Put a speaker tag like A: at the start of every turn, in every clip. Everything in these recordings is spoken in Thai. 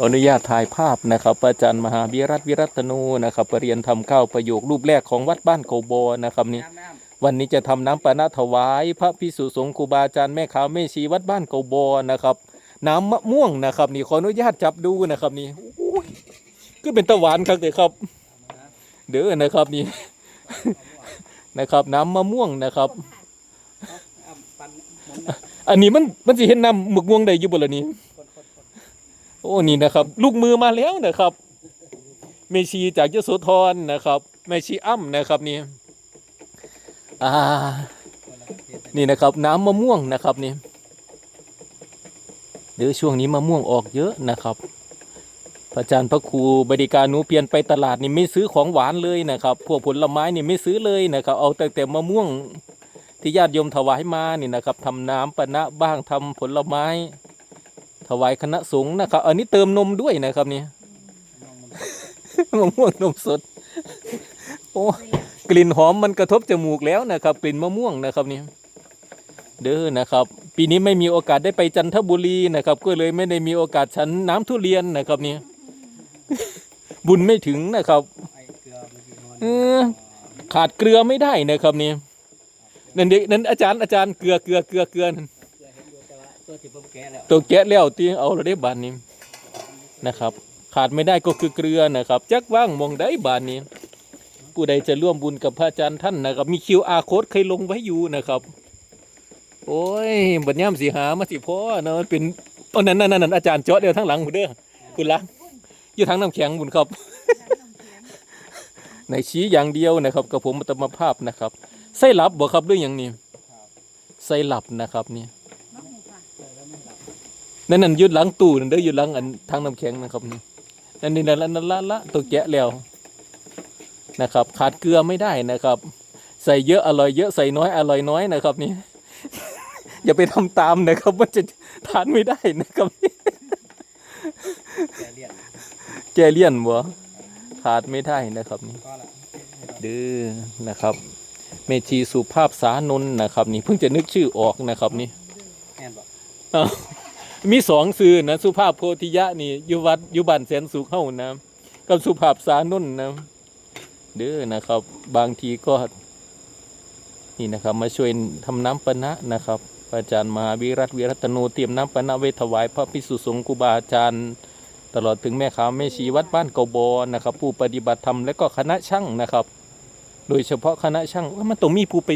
A: ขออนุญาตถ่ายภาพนะครับ อาจารย์มหาวิรัตวิรัตโนนะครับปรเรียนทำข้าวประโยครูปแรกของวัดบ้านโกโบนะครับนี่
B: น้
A: วันนี้จะทำน้ำปานะถวาย พระพิสุสงฆ์ครูบาอาจารย์แม่ขาวแม่ชีวัดบ้านโกโบนะครับ น้ำมะม่วงนะครับนี่ขออนุญาตจับดูนะครับนี่ก็เป็นตะหวานครับเด็ครับ เด้อนะครับนี่นะครับ น้ำมะม่วงนะครับ
B: อันนี้
A: มันมันสิเห็นน้ำหมึกม่วงได้อยู่บ่ล่ะนี่ โอ้นี่นะครับ ลูกมือมาแล้วนะครับเมชีจากยโสธรนะครับแมชีอ้ำนะครับนี่อ่า
B: นี่
A: นะครับ น้ำมะม่วงนะครับนี่เดี๋ยวช่วงนี้มะม่วงออกเยอะนะครับพระอาจารย์พระครูบดิการหนูเปลี่ยนไปตลาดนี่ไม่ซื้อของหวานเลยนะครับ พวกผลไม้นี่ไม่ซื้อเลยนะครับ เอาแต่แต่มะม่วงที่ญาติโยมถวายมานี่นะครับทำน้ำปะนะบ้างทำผลไม้ ถวายคณะสงฆ์นะครับ อันนี้เติมนมด้วยนะครับนี่
B: มะ
A: ม่วงนมสด โอ้กลิ่นหอมมันกระทบจมูกแล้วนะครับ กลิ่นมะม่วงนะครับนี่เด้อนะครับ ปีนี้ไม่มีโอกาสได้ไปจันทบุรีนะครับ ก็เลยไม่ได้มีโอกาสฉันน้ำทุเรียนนะครับนี่บุญไม่ถึงนะครับ
B: เออ
A: ขาดเกลือไม่ได้นะครับนี่นั่นเด็กนั่นอาจารย์อาจารย์เกลือเกลือเกลือเกลือนั่น
B: ตัวที่ผมแกะแล้ว
A: ตัวแกะแล้วที่เอาเราได้บานนี้นะครับ ขาดไม่ได้ก็คือเกลือนะครับ จักว่างมองได้บานนี้ผู้ใดจะร่วมบุญกับพระอาจารย์ท่านนะครับมี QR code เคยลงไว้อยู่นะครับ โอ้ยบัดย่ำสีหามาสิพ่อเนาะมันเป็นอ้นั่นนั่นนั่นอาจารย์เจาะเดียวทั้งหลังหมดเด้อคุณละอยู่ทางน้ำแข็งบุญครับในชี้อย่างเดียวนะครับกับผมอัตมภาพนะครับไส้หลับบ่ครับด้วยอย่างนี้ไส้หลับนะครับนี่ นั่นนั่นยืดหลังตู้นั่นเด้อยืดหลังอันทางน้ำแข็งนะครับนี่นั่นนี่นั่นละนั่นละละตัวแกะแล้วนะครับ ขาดเกลือไม่ได้นะครับ ใส่เยอะอร่อยเยอะใส่น้อยอร่อยน้อยนะครับนี่อย่าไปทำตามนะครับมันจะทานไม่ได้นะครับ
B: แกะเลี่ยน
A: แกเลี่ยนบ่ขาดไม่ได้นะครับนี่
B: ก็ละ
A: ดื้อนะครับ เมธีสุภาพสานนท์นะครับ นี่เพิ่งจะนึกชื่อออกนะครับนี่
B: แม่นบอก
A: อ้าว มีสองสื่อนะสุภาพโพธิยะนี่อยู่วัดอยู่บ้านแสนสุขเฮานะกับสุภาพสานุ่นนะเด้อนะครับ บางทีก็ นี่นะครับ มาช่วยทำน้ำปนะนะครับอาจารย์มหาวิรัตวิรัตโนเตรียมน้ำปนะไว้ถวายพระพิสุสงฆ์ครูบาอาจารย์ ตลอดถึงแม่ขาวแม่ชีวัดบ้านเกาบอนะครับ ผู้ปฏิบัติธรรมและก็คณะช่างนะครับ โดยเฉพาะคณะช่างว่ามันต้องมีผู้ไป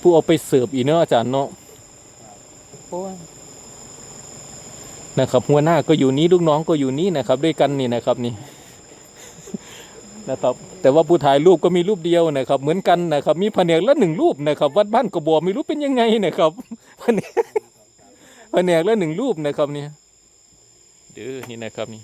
A: ผู้เอาไปเสิร์ฟอีกเนาะอาจารย์เนาะ พราะว่านะครับหัวหน้าก็อยู่นี้ลูกน้องก็อยู่นี้นะครับ ด้วยกันนี่นะครับนี่นะครับ แต่ว่าผู้ถ่ายรูปก็มีรูปเดียวนะครับ เหมือนกันนะครับ มีแผนกละหนึ่งรูปนะครับ วัดบ้านกระบอกไม่รู้เป็นยังไงนะครับแผนกแผนกละหนึ่งรูปนะครับนี่เด้อนี่นะครับนี่